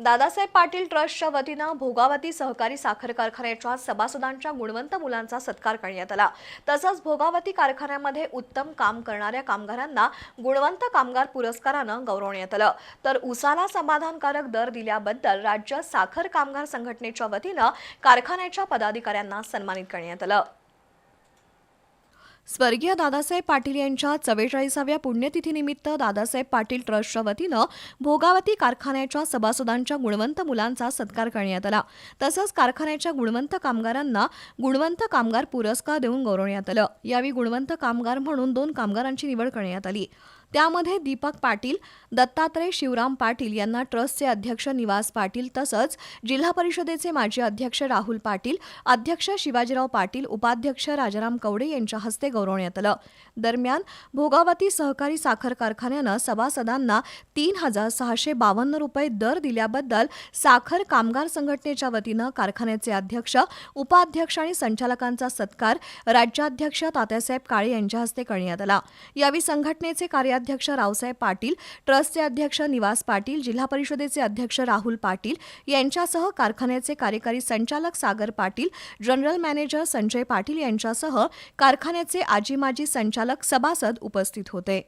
दादासाहेब पाटील ट्रस्टच्या वतीनं भोगावती सहकारी साखर कारखान्याच्या सभासदांच्या गुणवंत मुलांचा सत्कार करण्यात आला. तसंच भोगावती कारखान्यामध्ये उत्तम काम करणाऱ्या कामगारांना गुणवंत कामगार पुरस्कारानं गौरवण्यात आलं. तर उसाला समाधानकारक दर दिल्याबद्दल राज्य साखर कामगार संघटनेच्या वतीनं कारखान्याच्या पदाधिकाऱ्यांना सन्मानित करण्यात आलं. स्वर्गीय दादासाहेब पाटील यांच्या चव्वेचाळीसाव्या पुण्यतिथीनिमित्त दादासाहेब पाटील ट्रस्टच्या वतीनं भोगावती कारखान्याच्या सभासदांच्या गुणवंत मुलांचा सत्कार करण्यात आला. तसंच कारखान्याच्या गुणवंत कामगारांना गुणवंत कामगार पुरस्कार देऊन गौरवण्यात आलं. यावेळी गुणवंत कामगार म्हणून दोन कामगारांची निवड करण्यात आली. त्यामध्ये दीपक पाटील दत्तात्रय शिवराम पाटील यांना ट्रस्टचे अध्यक्ष निवास पाटील तसंच जिल्हा परिषदेचे माजी अध्यक्ष राहुल पाटील अध्यक्ष शिवाजीराव पाटील उपाध्यक्ष राजाराम कवडे यांच्या हस्ते गौरवण्यात आलं. दरम्यान भोगावती सहकारी साखर कारखान्यानं सभासदांना तीन हजार सहाशे बावन्न रुपये दर दिल्याबद्दल साखर कामगार संघटनेच्या वतीनं कारखान्याचे अध्यक्ष उपाध्यक्ष आणि संचालकांचा सत्कार राज्याध्यक्ष तात्यासाहेब काळे यांच्या हस्ते करण्यात आला. यावेळी संघटनेचे कार्य कार्याध्यक्ष रावसाहेब पाटील ट्रस्टचे अध्यक्ष निवास पाटील जिल्हा परिषदेचे अध्यक्ष राहुल पाटील यांच्यासह कारखान्याचे कार्यकारी संचालक सागर पाटील जनरल मॅनेजर संजय पाटील यांच्यासह कारखान्याचे आजी माजी संचालक सभासद उपस्थित होते.